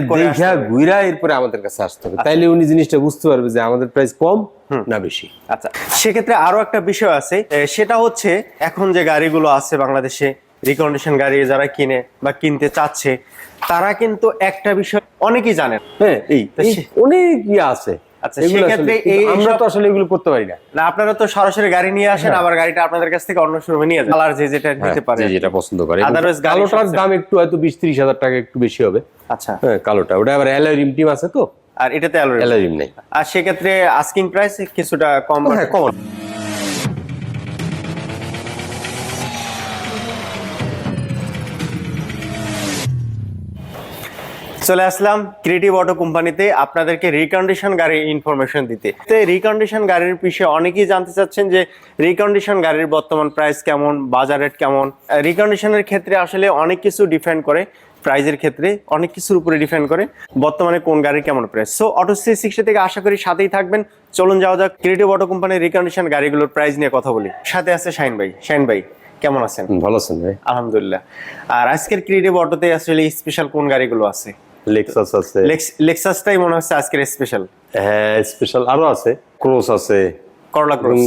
দেখা ঘুরা এরপরে আমাদের কাছে আসতে হবে। তাইলে উনি জিনিসটা বুঝতে পারবে যে আমাদের প্রাইস কম না বেশি। আচ্ছা সেক্ষেত্রে আরও একটা বিষয় আছে সেটা হচ্ছে এখন যে গাড়িগুলো আছে বাংলাদেশে রিকন্ডিশন গাড়ি যারা কিনে বা কিনতে চাচ্ছে তারা কিন্তু একটা বিষয় অনেকেই জানেন হ্যাঁ এই অনেক ইয়ে আছে। আচ্ছা, সেক্ষেত্রে এই- আমরা তো আসলে এগুলো করতে পারি না। না আপনারা তো সরাসরি গাড়ি নিয়ে আসেন হ্যাঁ। আবার গাড়িটা আপনাদের কাছ থেকে অন্য শোরুমে নিয়ে যান। কালার যে যেটা নিতে পারে যেটা পছন্দ করে। এবং Otherwise গাড়ি কালোটার সবচেয়ে- দাম একটু হয়তো বিশ ত্রিশ হাজার টাকা একটু বেশি হবে। আচ্ছা। হ্যাঁ কালোটা। ওটা আবার অ্যালয় টিম আছে তো? আর এটাতে অ্যালোরি নেই। আর সেক্ষেত্রে আস্কিং প্রাইস কিছুটা কম হ্যাঁ কমন চলে আসলাম ক্রিয়েটিভ অটো কোম্পানিতে আপনাদেরকে রিকন্ডিশন গাড়ির ইনফরমেশন দিতে। তো রিকন্ডিশন গাড়ির বিষয়ে অনেকেই জানতে চাচ্ছেন যে রিকন্ডিশন গাড়ির বর্তমান প্রাইস কেমন বাজার রেট কেমন? রিকন্ডিশনের ক্ষেত্রে আসলে অনেক কিছু ডিপেন্ড করে। প্রাইজের ক্ষেত্রে অনেক কিছুর উপরে ডিপেন্ড করে বর্তমানে কোন গাড়ির কেমন price. So auto C sixty থেকে আশা করি সাথেই থাকবেন। চলুন যাওয়া যাক। ক্রিয়েটিভ অটো কোম্পানির রিকন্ডিশন গাড়িগুলোর প্রাইস নিয়ে কথা বলি। সাথে আছে শাইন ভাই। শাইন ভাই কেমন আছেন? ভালো আছেন ভাই। আলহামদুলিল্লাহ। আর আজকের ক্রিয়েটিভ অটোতে আসলে স্পেশাল কোন গাড়িগুলো আছে? লেক্সাস আছে। লেক্স- লেক্সাসটাই মনে হচ্ছে আজকের স্পেশাল হ্যাঁ স্পেশাল আরও আছে। ক্রোস আছে। করলা ক্রস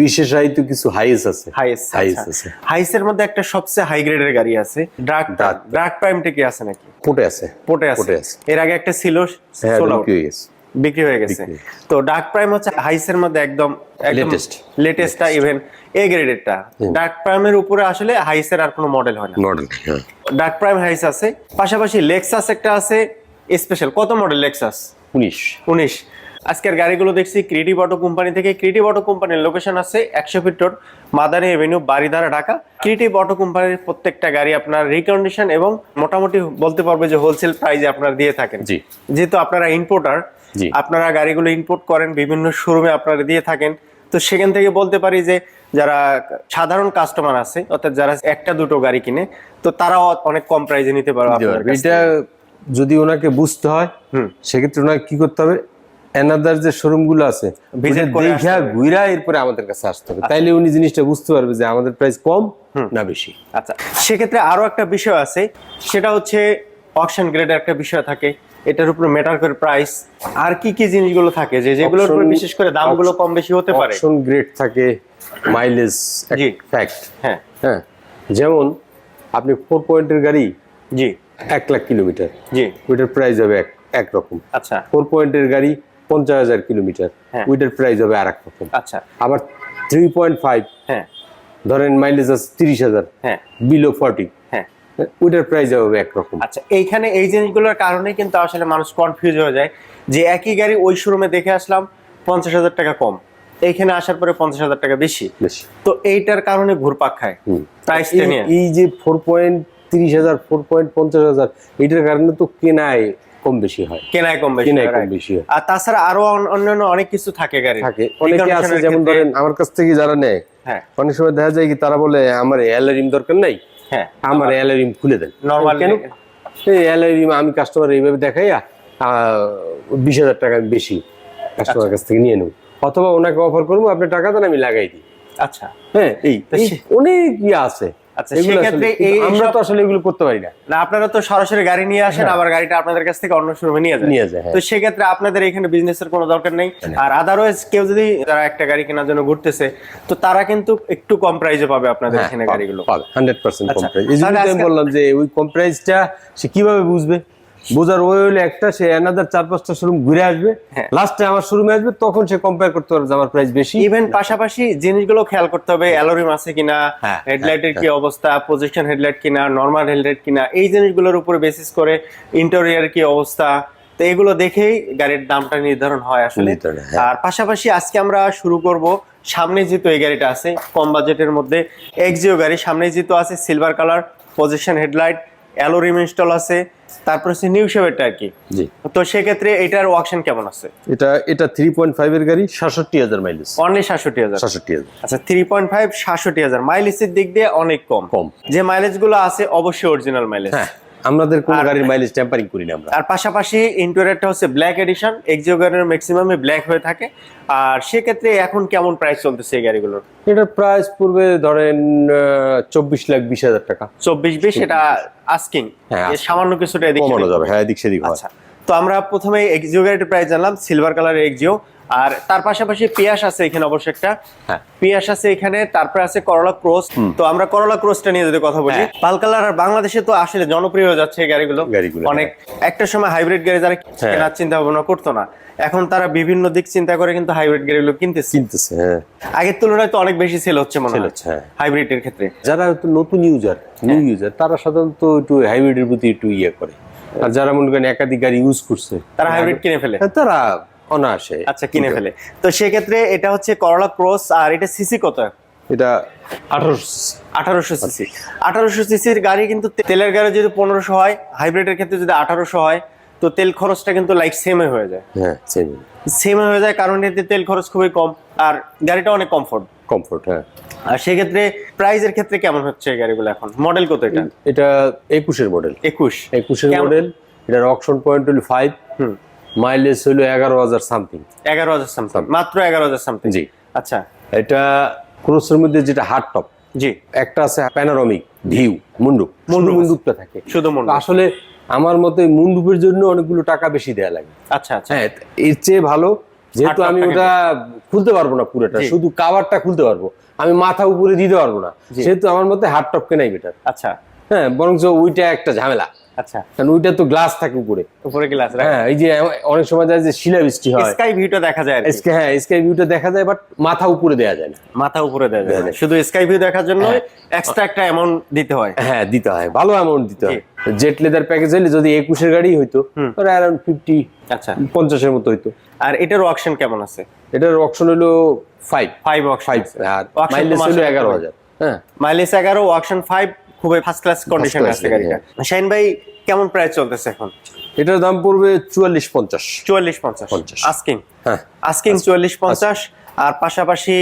বিশেষায়িত কিছু হাইস আছে। হাইস হাইস আছে। হাইসের মধ্যে একটা সবচেয়ে হাই গ্রেডের গাড়ি আছে। ড্রাগ ড্রাগ প্রাইমটা কি আছে নাকি? পোটে আছে। পোটে আছে। পোটে আছে। এর আগে একটা ছিল হ্যাঁ বিক্রি হয়ে গেছে। তো ডার্ক প্রাইম হচ্ছে হাইসের মধ্যে একদম. লেটেস্টটা ইভেন এ গ্রেডেরটা ডার্ক প্রাইমের উপরে আসলে হাইসের আর কোনো মডেল হয় না। মডেল ডার্ক প্রাইম হাইস আছে। পাশাপাশি লেক্সাস একটা আছে স্পেশাল কত মডেল লেক্সাস উনিশ। উনিশ। আজকের গাড়িগুলো দেখছি ক্রিয়েটিভ অটো কোম্পানি থেকে। ক্রিয়েটিভ অটো কোম্পানির লোকেশন আছে একশো feet road Madani avenue Baridhara Dhaka. Creative auto কোম্পানির প্রত্যেকটা গাড়ি আপনার রিকন্ডিশন এবং মোটামুটি বলতে পারবে যে হোলসেল প্রাইজে আপনারা দিয়ে থাকেন। জি। যেহেতু আপনারা ইম্পোর্টার। আপনারা গাড়িগুলো ইম্পোর্ট করেন বিভিন্ন শোরুমে আপনারা দিয়ে থাকেন। তো সেখান থেকে বলতে পারি যে যারা সাধারণ কাস্টমার আছে অর্থাৎ যারা একটা দুটো গাড়ি কিনে তো তারাও অনেক কম প্রাইজে নিতে পারবে এটা যদি ওনাকে বুঝতে হয়। সেক্ষেত্রে ওনাকে কি করতে হবে? এনাদার যে শোরুমগুলো আছে দেখা। আচ্ছা। ঘুরা এরপরে আমাদের কাছে আসতে হবে। তাইলে উনি জিনিসটা বুঝতে পারবে যে আমাদের প্রাইস কম না বেশি। আচ্ছা সেক্ষেত্রে আরও একটা বিষয় আছে সেটা হচ্ছে অকশন গ্রেডের একটা বিষয় থাকে। এটার উপরে মেটার করে প্রাইস আর কি কি জিনিসগুলো থাকে? যে যেগুলোর উপরে বিশেষ করে দামগুলো কম বেশি হতে পারে। অপশন গ্রেড থাকে মাইলেজ জি। ফ্যাক্ট হ্যাঁ। হ্যাঁ যেমন আপনি ফোর পয়েন্টের গাড়ি জি। এক লাখ কিলোমিটার। জি। ওইটার প্রাইস হবে এক একরকম। আচ্ছা। ফোর পয়েন্টের গাড়ি পঞ্চাশ হাজার কিলোমিটার হ্যাঁ। ওইটার প্রাইস হবে আর এক রকম। আচ্ছা। আবার থ্রি পয়েন্ট ফাইভ হ্যাঁ। ধরেন মাইলেজ আছে তিরিশ হাজার হ্যাঁ। বিলো ফর্টি হ্যাঁ। ওইটার প্রাইস হবে একরকম আচ্ছা এইখানে এই জিনিসগুলোর কারণে কিন্তু আসলে মানুষ কনফিউজ হয়ে যায় যে একই গাড়ি ওই শোরুমে দেখে আসলাম পঞ্চাশ হাজার টাকা কম এইখানে আসার পরে পঞ্চাশ হাজার টাকা বেশি। বেশি। তো এইটার কারণে ঘুরপাক খায়। এই- এই যে ফোর পয়েন্ট তিরিশ হাজার ফোর পয়েন্ট পঞ্চাশ হাজার এইটার কারণে তো কেনায় কম বেশি হয়। কেনায় কম বেশি কেনায় কম বেশি হয়। আর তাছাড়া আরও অন- অন্যান্য অনেক কিছু থাকে গাড়ি থাকে। অনেকে আছে যেমন ধরেন আমার কাছ থেকে যারা নেয় হ্যাঁ। অনেক সময় দেখা যায় কি তারা বলে আমার অ্যালারিম দরকার নাই হ্যাঁ। আমার অ্যালারিম খুলে দেন। নর্মাল কেন? এই অ্যালারিম আমি কাস্টমার এইভাবে দেখাইয়া বিশ হাজার টাকা বেশি কাস্টমার কাছ থেকে নিয়ে নেব। অথবা ওনাকে অফার করব আপনি টাকা দেন আমি লাগাই দিই। আচ্ছা। হ্যাঁ এই অনেক ইয়ে আছে। আচ্ছা, সেক্ষেত্রে আসলে- কিন্তু এই- আমরা তো আসলে এগুলো করতে পারি না। না আপনারা তো সরাসরি গাড়ি নিয়ে আসেন আবার গাড়িটা আপনাদের কাছ থেকে অন্য শোরুমে নিয়ে হ্যাঁ। নিয়ে যায়, হ্যাঁ। তো সেক্ষেত্রে আপনাদের এখানে বিজনেসের কোনো দরকার নেই। আর আদারওয়াইজ কেউ যদি একটা গাড়ি কেনার জন্য ঘুরতেছে তো তারা কিন্তু একটু কম প্রাইসে পাবে আপনাদের এখানে গাড়িগুলো। হান্ড্রেড পার্সেন্ট কম আচ্ছা, প্রাইস এই জন্য আমি বললাম যে ওই কম প্রাইসটা সে কীভাবে বুঝবে? বোঝার ওই হলে একটা সে এনাদার চার পাঁচটা শোরুম ঘুরে আসবে। হ্যাঁ। লাস্টে আমার শোরুমে আসবে তখন সে কম্পেয়ার করতে পারবে আমার প্রাইস বেশি। ইভেন পাশাপাশি জিনিসগুলো খেয়াল করতে হবে অ্যালোরিম আছে কিনা হ্যাঁ, হেডলাইটের কি অবস্থা পজিশন হেডলাইট কিনা নর্মাল হেডলাইট কিনা এই জিনিসগুলোর উপরে বেসিস করে ইন্টেরিয়ার কি অবস্থা। তো এগুলো দেখেই গাড়ির দামটা নির্ধারণ হয় আসলে। হ্যাঁ। আর পাশাপাশি আজকে আমরা শুরু করব সামনে যেহেতু এই গাড়িটা আছে কম বাজেটের মধ্যে এক্সিও গাড়ি সামনে যেহেতু আছে silver colour position headlight alloy rim install আছে তারপর হচ্ছে নিউ শেভেরটা আর কি জি। তো সেক্ষেত্রে এটার ওয়াকশন কেমন আছে? এটা এটা থ্রি পয়েন্ট ফাইভ এর গাড়ি সাতষট্টি হাজার মাইলেজ অনলি সাতষট্টি হাজার। সাতষট্টি হাজার। আচ্ছা থ্রি পয়েন্ট ফাইভ সাতষট্টি হাজার। মাইলেজের দিক দিয়ে অনেক কম। কম। যে মাইলেজগুলো আছে অবশ্যই অরিজিনাল মাইলেজ হ্যাঁ। আমাদের কোন গাড়ির মাইলেজ টেম্পারিং করি না আমরা। আর পাশাপাশি ইন্টেরিয়রটা হচ্ছে ব্ল্যাক এডিশন এক্সিও গাড়ির ম্যাক্সিমামে ব্ল্যাক হয়ে থাকে। আর সেক্ষেত্রে এখন কেমন প্রাইস চলতেছে এই গাড়িগুলোর? এটার প্রাইস পূর্বে ধরেন চব্বিশ লাখ বিশ হাজার টাকা। চব্বিশ বিশ এটা আস্কিং হ্যাঁ। সামান্য কিছুটা এদিক কমানো যাবে। হ্যাঁ এদিক সেদিক আচ্ছা। তো আমরা প্রথমে এক্সিও গাড়ির প্রাইস জানলাম সিলভার কালারের এক্সিও আর তার পাশাপাশি পিয়াস আছে এখানে অবশ্য একটা। হ্যাঁ। পিয়াস আছে এখানে তারপরে আছে করলা ক্রস তো আমরা করলা ক্রসটা নিয়ে যদি কথা বলি হ্যাঁ। পাল কালার আর বাংলাদেশে তো আসলে জনপ্রিয় হয়ে যাচ্ছে গাড়িগুলো। হ্যাঁ। অনেক একটা সময় হাইব্রিড গাড়ি যারা হ্যাঁ। কেনার চিন্তা ভাবনা করতো না। এখন তারা বিভিন্ন দিক চিন্তা করে কিন্তু হাইব্রিড গাড়িগুলো কিনতেছে। চিনতেছে হ্যাঁ। আগের তুলনায় তো অনেক বেশি সেল হচ্ছে মনে হচ্ছে, হাইব্রিড এর ক্ষেত্রে। যারা নতুন ইউজার নিউ ইউজার তারা সাধারণত একটু হাইব্রিডের প্রতি একটু ইয়ে করে। আর যারা মনে করেন একাধিক গাড়ি ইউজ করছে তারা হাইব্রিড কিনে ফেলে। হ্যাঁ, তারা অনায়াসে আচ্ছা কিনে ফেলে। তো সেক্ষেত্রে এটা হচ্ছে করলা ক্রস আর এটা সিসি কত? এটা আঠারোশো আঠারোশো সিসি আঠারোশো সিসির গাড়ি কিন্তু তেলের গাড়ি যদি পনেরোশো হয় হাইব্রিডের ক্ষেত্রে যদি আঠারোশো হয় তো তেল খরচটা কিন্তু লাইক সেমে হয়ে যায়। হ্যাঁ সেম সেমে হয়ে যায় কারণ এতে তেল খরচ খুবই কম আর গাড়িটা অনেক কমফোর্ট কমফোর্ট হ্যাঁ। আর সেক্ষেত্রে প্রাইজের ক্ষেত্রে কেমন হচ্ছে এই গাড়িগুলো এখন? মডেল কত এটা? এটা একুশের মডেল একুশ। একুশের? মডেল এটার অকশন পয়েন্ট হলো ফাইভ হুম। মাইলেজ হলো এগারো হাজার সামথিং। এগারো হাজার সামথিং। মাত্র এগারো হাজার সামথিং। জি। আচ্ছা। এটা ক্রোসের মধ্যে যেটা হার্ড টপ জি। একটা আছে প্যানারমিক ভিউ মুন্ডুপ মুন্ডু মুন্ডুপটা থাকে। শুধু মনে আসলে আমার মতে মুন্ডুপের জন্য অনেকগুলো টাকা বেশি দেয়া লাগে। আচ্ছা আচ্ছা। হ্যাঁ এর চেয়ে ভালো যেহেতু আমি ওটা খুলতে পারব না পুরোটা শুধু কাভারটা খুলতে পারব। আমি মাথা উপরে দিতে পারব না। সেহেতু আমার মতে হার্ড টপ কেনাই বেটার আচ্ছা। হ্যাঁ বরঞ্চ ওইটা একটা ঝামেলা। আচ্ছা। কারণ ওইটা তো গ্লাস থাকে উপরে। উপরে গ্লাস হ্যাঁ এই যে অনেক সময় যায় যে শিলা বৃষ্টি হয়। স্কাই ভিউটা দেখা যায় স্কাই হ্যাঁ স্কাই ভিউটা দেখা যায় বাট মাথা উপরে দেওয়া যায় না। মাথা উপরে দেওয়া যায় না। শুধু স্কাই ভিউ দেখার জন্য এক্সট্রা একটা অ্যামাউন্ট দিতে হয়। হ্যাঁ দিতে হয়। ভালো অ্যামাউন্ট দিতে হয়। জেট লেদার প্যাকেজ হলে যদি একুশের গাড়ি হইতো তাহলে অ্যারাউন্ড ফিফটি আচ্ছা। পঞ্চাশের মতো হইতো। আর এটার অকশন কেমন আছে? এটার অপশন হলো ফাইভ ফাইভ অকশন ফাইভ আর মাইলেজ হলো এগারো হাজার। হ্যাঁ। মাইলেজ এগারো অকশন ফাইভ খুবই ফার্স্ট ক্লাস কন্ডিশনে আছে গাড়িটা। শাইন ভাই কেমন প্রাইস চলতেছে এখন? এটার দাম পড়বে চুয়াল্লিশ পঞ্চাশ। চুয়াল্লিশ পঞ্চাশ। আস্কিং হ্যাঁ। আস্কিং চুয়াল্লিশ পঞ্চাশ। আর পাশাপাশি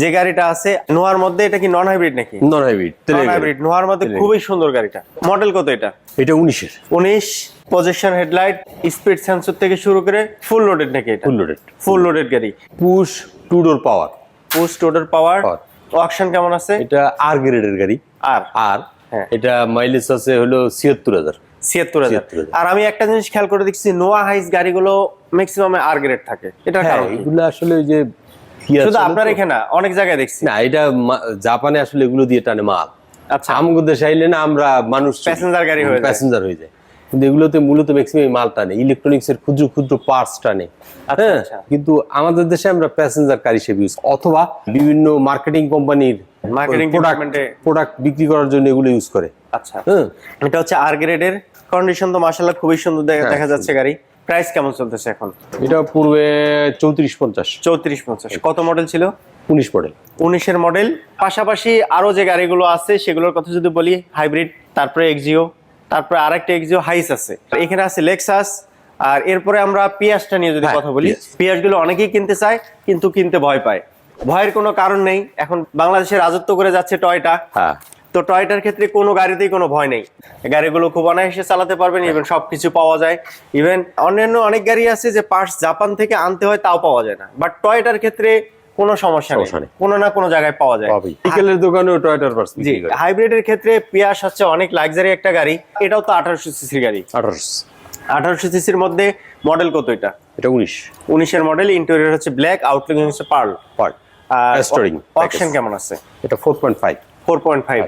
যে গাড়িটা আছে নোয়ার মধ্যে এটা কি নন হাইব্রিড নাকি? নন হাইব্রিড নন হাইব্রিড নোয়ার মধ্যে খুবই সুন্দর গাড়িটা। মডেল কত এটা? এটা উনিশের। উনিশ পজিশন হেডলাইট স্পিড সেন্সর থেকে শুরু করে ফুল লোডেড নাকি এটা? ফুল লোডেড ফুল লোডেড গাড়ি। Push to door power post order power Power। Auction কেমন আছে? এটা আর গ্রেডের গাড়ি। আর আর। এটা মাইলেজ আছে হলো ছিয়াত্তর হাজার। ছিয়াত্তর হাজার। 76,000 আর আমি একটা জিনিস খেয়াল করে দেখছি নোয়া হাইস গাড়িগুলো ম্যাক্সিমাম আর গ্রেড থাকে। এটা হ্যাঁ? এগুলো আসলে ওই যে শুধু আপনার এখানে অনেক জায়গায় দেখছি। না এটা জাপানে আসলে এগুলো দিয়ে টানে মাল। আচ্ছা। আমাদের দেশে আইলে না আমরা মানুষ Passenger গাড়ি হয়ে প্যাসেঞ্জার হয়ে যায়। কিন্তু এগুলোতে মূলত ম্যাক্সিমাম মাল টানে। ইলেকট্রনিক্স এর ক্ষুদ্র ক্ষুদ্র পার্টস টানে। আচ্ছা, হ্যাঁ আচ্ছা। কিন্তু আমাদের দেশে আমরা প্যাসেঞ্জার কার হিসেবে ইউজ অথবা বিভিন্ন মার্কেটিং কোম্পানির প্রোডাক্ট department-এ- প্রোডাক্ট বিক্রি করার জন্য এগুলো ইউজ করে। আচ্ছা। এটা হচ্ছে আর গ্রেডের কন্ডিশন তো মাশাআল্লাহ খুবই সুন্দর দেখা- হ্যাঁ, যাচ্ছে গাড়ি। প্রাইস কেমন চলতেছে এখন? এটা পূর্বে চৌত্রিশ পঞ্চাশ। চৌত্রিশ পঞ্চাশ। কত মডেল ছিল? উনিশ মডেল উনিশের মডেল পাশাপাশি আরও যে গাড়িগুলো আছে সেগুলোর কথা যদি বলি হাইব্রিড তারপরে এক্সিও তারপরে আরেকটা এক্সিও হাইস আছে। এখানে আছে লেক্সাস আর এরপরে আমরা পিয়াসটা নিয়ে যদি হ্যাঁ, কথা বলি পিয়াস। পিয়াসগুলো অনেকেই কিনতে চায় কিন্তু কিনতে ভয় পায়। ভয়ের কোনো কারণ নেই। এখন বাংলাদেশে রাজত্ব করে যাচ্ছে টয়টা। হ্যাঁ। তো টয়টার ক্ষেত্রে কোনো গাড়িতেই কোনো ভয় নেই। গাড়িগুলো খুব অনায়াসে চালাতে পারবেন ইভেন সবকিছু পাওয়া যায়। ইভেন অন্যান্য অনেক গাড়ি আছে যে পার্টস জাপান থেকে আনতে হয় তাও পাওয়া যায় না। বাট টয়টার ক্ষেত্রে কোনো সমস্যা নেই। কোনো না কোনো জায়গায় পাওয়া যায়। বিকেলের দোকানেও টয়টার পার্স জি হাইব্রিডের ক্ষেত্রে পিয়াস হচ্ছে অনেক লাক্সারি একটা গাড়ি। এটাও তো আঠারোশো সিসির গাড়ি। আঠারোশো আঠারোশো সিসির মধ্যে মডেল কত এটা? এটা উনিশ। উনিশের মডেল ইন্টেরিয়র হচ্ছে ব্ল্যাক আউটলুক হচ্ছে পার্ল পার্ট আর স্টোরিং অপশন কেমন আছে? এটা four point five four point five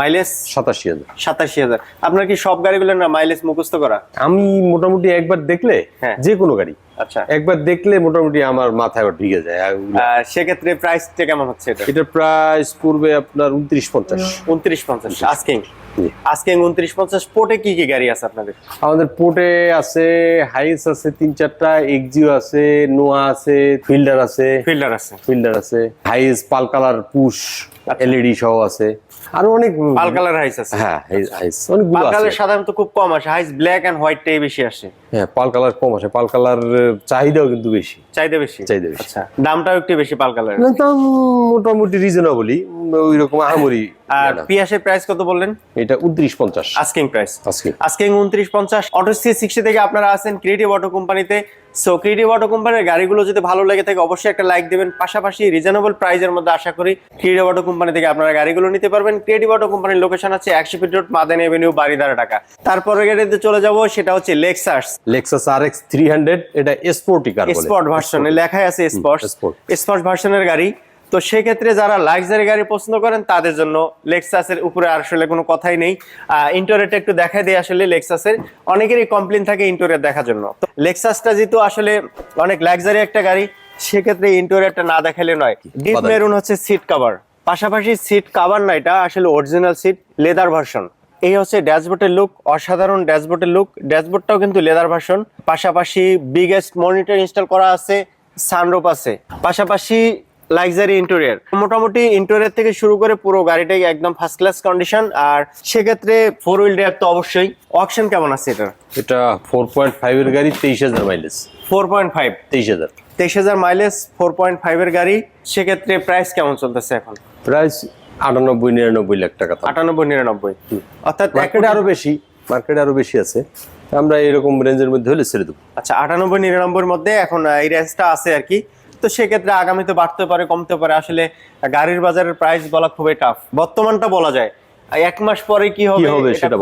mileage সাতাশি হাজার। সাতাশি হাজার। আপনার কি সব গাড়িগুলোর না মাইলেজ মুখস্থ করা? আমি মোটামুটি একবার দেখলে হ্যাঁ। যে কোনো গাড়ি। আচ্ছা। একবার দেখলে মোটামুটি আমার মাথায় ঢুকে যায় সেক্ষেত্রে প্রাইসটা কেমন হচ্ছে এটা? এটার প্রাইস পূর্বে আপনার উনত্রিশ পঞ্চাশ। উনত্রিশ পঞ্চাশ আস্কিং। জি। উনত্রিশ পঞ্চাশ পোর্টে কি কি গাড়ি আছে আপনাদের? আমাদের পোর্টে আছে হাইস আছে তিন চারটা এক্সিও আছে নোয়া আছে ফিল্ডার আছে। ফিল্ডার আছে। ফিল্ডার আছে। হাইস পাল কালার পুশ এলইডি সহ আছে। আরও অনেক পাল কালার হাইস আছে। হ্যাঁ হাইস অনেক পাল কালার সাধারণত খুব কম আসে হাইস ব্ল্যাক এন্ড হোয়াইটটাই বেশি আসে। হ্যাঁ পাল কালার কম আসে। পাল কালার চাহিদাও কিন্তু বেশি। চাহিদা বেশি? চাহিদা বেশি। আচ্ছা দামটাও একটু বেশি পাল কালার দাম মোটামুটি রিজনেবলই ওই রকম আহামরি আর। পিয়াসের প্রাইস কত বললেন? এটা উনত্রিশ পঞ্চাশ। আস্কিং প্রাইস উনত্রিশ পঞ্চাশ। অটো সি সিক্সটি থেকে আপনারা আছেন ক্রিয়েটিভ অটো কোম্পানিতে সো ক্রিয়েটিভ অটো কোম্পানির গাড়িগুলো যদি ভালো লেগে থাকে অবশ্যই একটা লাইক দেবেন। পাশাপাশি রিজনেবল প্রাইজের মধ্যে আশা করি ক্রিয়েটিভ অটো কোম্পানি থেকে আপনারা গাড়িগুলো নিতে পারবেন। ক্রিয়েটিভ অটো কোম্পানির লোকেশন আছে একশো ফিট রোড মাদান এভিনিউ বাড়িদার টাকা তারপরে গাড়িতে চলে যাব সেটা হচ্ছে Lexus Lexus R X three hundred এটা স্পোর্টি কার স্পট ভার্সন লেখাই আছে স্পট Sport। স্পট ভার্সনের গাড়ি। তো সেক্ষেত্রে যারা লাক্সারি গাড়ি পছন্দ করেন তাদের জন্য লেক্সাসের উপরে আসলে কোনো কথাই নেই। ইন্টোরিয়রটা একটু দেখাই দিই আসলে লেক্সাসের অনেকেরই কমপ্লেন থাকে ইন্টোরিয়র দেখার জন্য। তো লেক্সাসটা যেহেতু আসলে অনেক লাক্সারি একটা গাড়ি সেক্ষেত্রে ইন্টোরিয়রটা না দেখালে নয়। ডিপ মেরুন হচ্ছে সিট কভার পাশাপাশি সিট কভার না এটা আসলে অরিজিনাল সিট লেদার ভার্সন এই হচ্ছে ড্যাশবোর্ডের লুক অসাধারণ ড্যাশবোর্ডের লুক ড্যাশবোর্ডটাও কিন্তু লেদার ভার্সন পাশাপাশি বিগেস্ট মনিটর ইনস্টল করা আছে সানরুপ আছে। পাশাপাশি লাক্সারি ইন্টেরিয়র মোটামুটি ইন্টেরিয়র থেকে শুরু করে পুরো গাড়িটাই একদম ফার্স্ট ক্লাস কন্ডিশন আর সেক্ষেত্রে ফোর হুইল ড্রাইভ তো অবশ্যই। অপশন কেমন আছে এটা এটা ফোর পয়েন্ট ফাইভ এর গাড়ি তেইশ হাজার মাইলেজ ফোর পয়েন্ট ফাইভ তেইশ হাজার। তেইশ হাজার মাইলেজ ফোর পয়েন্ট ফাইভের গাড়ি সেক্ষেত্রে প্রাইস কেমন চলতেছে এখন? প্রাইস আটানব্বই নিরানব্বই লাখ টাকা। আটানব্বই নিরানব্বই। অর্থাৎ মার্কেটে আরও বেশি মার্কেটে আরও বেশি আছে। আমরা এরকম রেঞ্জের মধ্যে হলে ছেড়ে দেবো। আচ্ছা আটানব্বই নিরানব্বইয়ের মধ্যে এখন এই রেঞ্জটা আছে আর কি। তো সেক্ষেত্রে আগামীতে বাড়তে পারে কমতে পারে। আসলে গাড়ির বাজারের প্রাইস বলা খুবই টাফ বর্তমানটা বলা যায় এক মাস পরে কি হবে হবে সেটা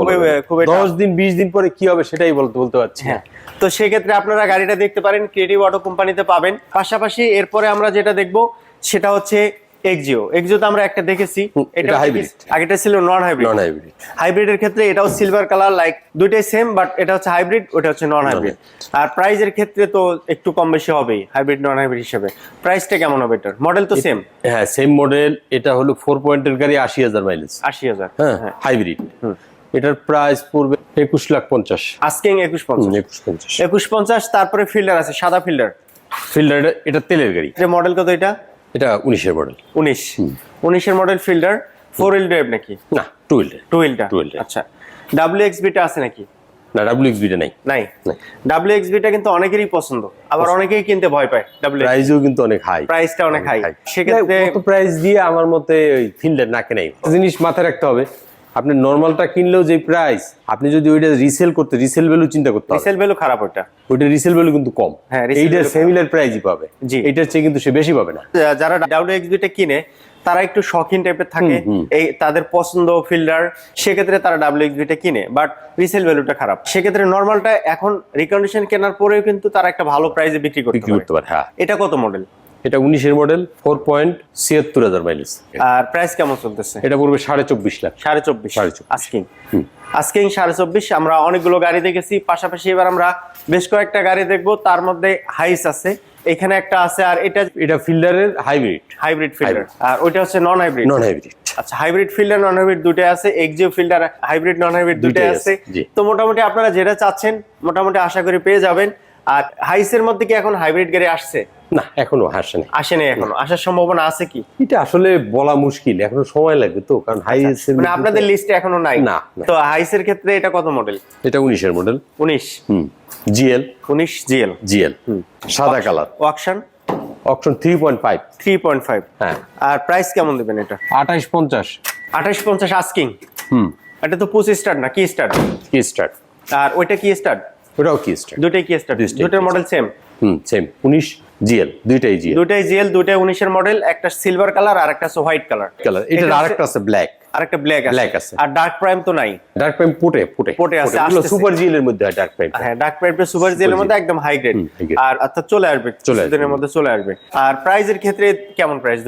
খুবই দশ দিন বিশ দিন পরে কি হবে সেটাই বলতে বলতে পারছি হ্যাঁ তো সেক্ষেত্রে আপনারা গাড়িটা দেখতে পারেন ক্রিয়েটিভ অটো কোম্পানিতে পাবেন। পাশাপাশি এরপরে আমরা যেটা দেখব সেটা হচ্ছে এক্সিও এক্সিও তো আমরা একটা দেখেছি। এটা hybrid। আগেটা ছিল নন হাইব্রিড নন হাইব্রিড হাইব্রিডের ক্ষেত্রে এটাও সিলভার কালার লাইক দুইটাই সেম বাট এটা হচ্ছে হাইব্রিড ওটা হচ্ছে নন হাইব্রিড আর প্রাইজের ক্ষেত্রে তো একটু কম বেশি হবেই হাইব্রিড নন হাইব্রিড হিসেবে প্রাইসটা কেমন হবে এটার? মডেল তো সেম হ্যাঁ সেম মডেল এটা হলো ফোর পয়েন্টের গাড়ি আশি হাজার মাইলেজ আশি হাজার হ্যাঁ হাইব্রিড এটার প্রাইস পড়বে একুশ লাখ পঞ্চাশ। আস্কিং একুশ পঞ্চাশ। একুশ পঞ্চাশ। একুশ পঞ্চাশ তারপরে ফিল্ডার আছে সাদা ফিল্ডার ফিল্ডার এটা তেলের গাড়ি। মডেল কত এটা? এটা উনিশের মডেল উনিশ। উনিশের model Fielder four wheel drive নাকি? না টু হুইল টু হুইলটা টু হুইল আচ্ছা ডাব্লিউ এক্স বিটা আছে নাকি? না ডাব্লিউ এক্স বিটা নাই। নাই। ডাব্লিউ এক্স বিটা কিন্তু অনেকেরই পছন্দ। আবার অনেকেই কিনতে ভয় পায় ডাব্লিউ প্রাইসও কিন্তু অনেক হাই প্রাইসটা অনেক হাই সেক্ষেত্রে কত প্রাইস দিয়ে আমার মতে ওই ফিল্ডার না কেনাই। জিনিস মাথায় রাখতে হবে। আপনি নর্মালটা কিনলেও যে প্রাইস আপনি যদি ওইটা রিসেল করতে রিসেল ভ্যালু চিন্তা করতে রিসেল ভ্যালু খারাপ ওটা ওইটা রিসেল ভ্যালু কিন্তু কম। হ্যাঁ, এইটার ফ্যামিলির প্রাইসই পাবে। জি। এইটার চেয়ে কিন্তু সে বেশি পাবে না। যারা ডাব্লিউ এক্স বিটা কিনে তারা একটু শখিন টাইপের থাকে। এই তাদের পছন্দ ফিল্ডার সেক্ষেত্রে তারা ডাব্লিউ এক্স বিটা কিনে বাট রিসেল ভ্যালুটা খারাপ। সেক্ষেত্রে নর্মালটা এখন রিকন্ডিশন কেনার পরেও কিন্তু তারা একটা ভালো প্রাইসে বিক্রি করতে বিক্রি পারে। করতে পারে হ্যাঁ। এটা কত মডেল এটা উনিশের মডেল ফোর পয়েন্ট ছিয়াত্তর হাজার মাইলেজ আর প্রাইস কেমন চলতেছে? এটা পড়বে সাড়ে চব্বিশ লাখ। সাড়ে চব্বিশ। সাড়ে চব্বিশ। আস্কিং আস্কিং সাড়ে চব্বিশ। আমরা অনেকগুলো গাড়ি দেখেছি পাশাপাশি এবার আমরা বেশ কয়েকটা গাড়ি দেখব তার মধ্যে হাইস আছে। এখানে একটা আছে আর এটা এটা ফিল্ডারের হাইব্রিড হাইব্রিড ফিল্ডার। আর ওইটা হচ্ছে নন হাইব্রিড নন হাইব্রিড আচ্ছা হাইব্রিড ফিল্ডার নন হাইব্রিড দুটাই আছে। Axio Fielder hybrid non hybrid দুটাই আছে, তো মোটামুটি আপনারা যেটা চাচ্ছেন মোটামুটি আশা করি পেয়ে যাবেন। আর হাইসের মধ্যে কি এখন হাইব্রিড গাড়ি আসছে? না এখনও হাসে না আসেনি এখনও। আসার সম্ভাবনা আছে কি? এটা আসলে বলা মুশকিল এখনও সময় লাগবে তো কারণ হাই মানে আপনাদের লিস্টে এখনও নাই? না। তো হাইসের ক্ষেত্রে এটা কত মডেল এটা উনিশের মডেল উনিশ? হুম জিএল। উনিশ জিএল? জিএল। সাদা colour five three point five হ্যাঁ। আর প্রাইস কেমন দেবেন এটা? আঠাইশ পঞ্চাশ। আঠাশ পঞ্চাশ আস্কিং হুম। এটা তো পুশ স্টার্ট না কি স্টার্ট কি স্টার্ট আর ওইটা কি স্টার্ট ওটাও কি স্টার্ট দুটাই কি স্টার্ট দুটার মডেল সেম হুম সেম উনিশ জিএল দুইটাই জিএল। দুইটাই জিএল দুইটাই উনিশের মডেল একটা সিলভার কালার আর একটা হোয়াইট কালার। কালার। এটার আরেকটা আছে ব্ল্যাক। আর একটা ব্ল্যাক আছে। আর ডার্ক প্রাইম তো নাই। ডার্ক প্রাইম পুটে পুটে পুটে আছে, আসতেছে। সুপার জিএল এর মধ্যে ডার্ক প্রাইম হ্যাঁ ডার্ক প্রাইমটা সুপার জিএলের মধ্যে একদম হাই গ্রেড। আর অর্থাৎ চলে আসবে। চলে আসবে। মধ্যে চলে আসবে। আর প্রাইজের ক্ষেত্রে কেমন প্রাইস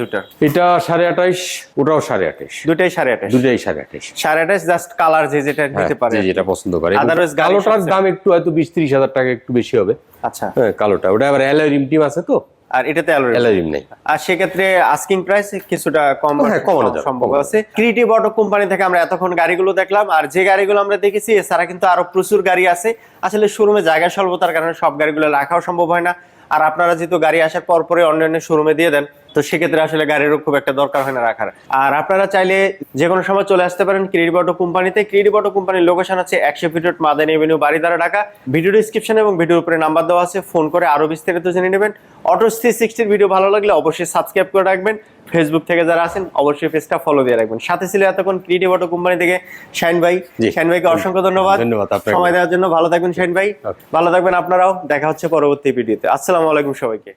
এটা সাড়ে আঠাইশ ওটাও সাড়ে আঠাইশ দুটাই সাড়ে আঠাশ। দুটাই সাড়ে আঠাইশ সাড়ে আঠাশ জাস্ট কালার যে যেটা নিতে পারে। হ্যাঁ, যে যেটা পছন্দ করে। গাড়ির কালোটার দাম একটু হয়তো বিশ ত্রিশ হাজার টাকা একটু বেশি হবে। আচ্ছা। হ্যাঁ কালোটা। ওটা আবার অ্যালয় রিম টিম আছে তো? আর এটাতে অ্যালোয় নেই। আর সেক্ষেত্রে আস্কিং প্রাইস কিছুটা কম হ্যাঁ, কমানো সম্ভব আছে। ক্রিয়েটিভ অটো কোম্পানি থেকে আমরা এতক্ষণ গাড়িগুলো দেখলাম আর যে গাড়িগুলো আমরা দেখেছি এছাড়া কিন্তু আরও প্রচুর গাড়ি আছে। আসলে শোরুমে জায়গা স্বল্পতার কারণে সব গাড়িগুলো রাখাও সম্ভব হয় না। আর আপনারা যেহেতু গাড়ি আসার পর পরে অন্যান্য শোরুমে দিয়ে দেন তো সেক্ষেত্রে আসলে গাড়িরও খুব একটা দরকার হয় না রাখার। আর আপনারা চাইলে যে কোনো সময় চলে আসতে পারেন ক্রেডিট অটো কোম্পানিতে ক্রেডিট অটো কোম্পানির লোকেশন আছে একশো feet Madani avenue Baridhara Dhaka. Video description এবং ভিডিওর উপরে নাম্বার দেওয়া আছে। ফোন করে আরও বিস্তারিত জেনে নেবেন। অটো থ্রি সিক্সটির ভিডিও ভালো লাগলে অবশ্যই সাবস্ক্রাইব করে রাখবেন। ফেসবুক থেকে যারা আছেন অবশ্যই পেজটা ফলো দিয়ে রাখবেন। সাথে ছিল এতক্ষণ ক্রিয়েটিভ অটো কোম্পানি থেকে শাইন ভাই। শাইন ভাইকে অসংখ্য ধন্যবাদ। ধন্যবাদ সময় দেওয়ার জন্য ভালো থাকবেন শাইন ভাই। ভালো থাকবেন আপনারাও। দেখা হচ্ছে পরবর্তী ভিডিওতে আসসালামু আলাইকুম সবাইকে।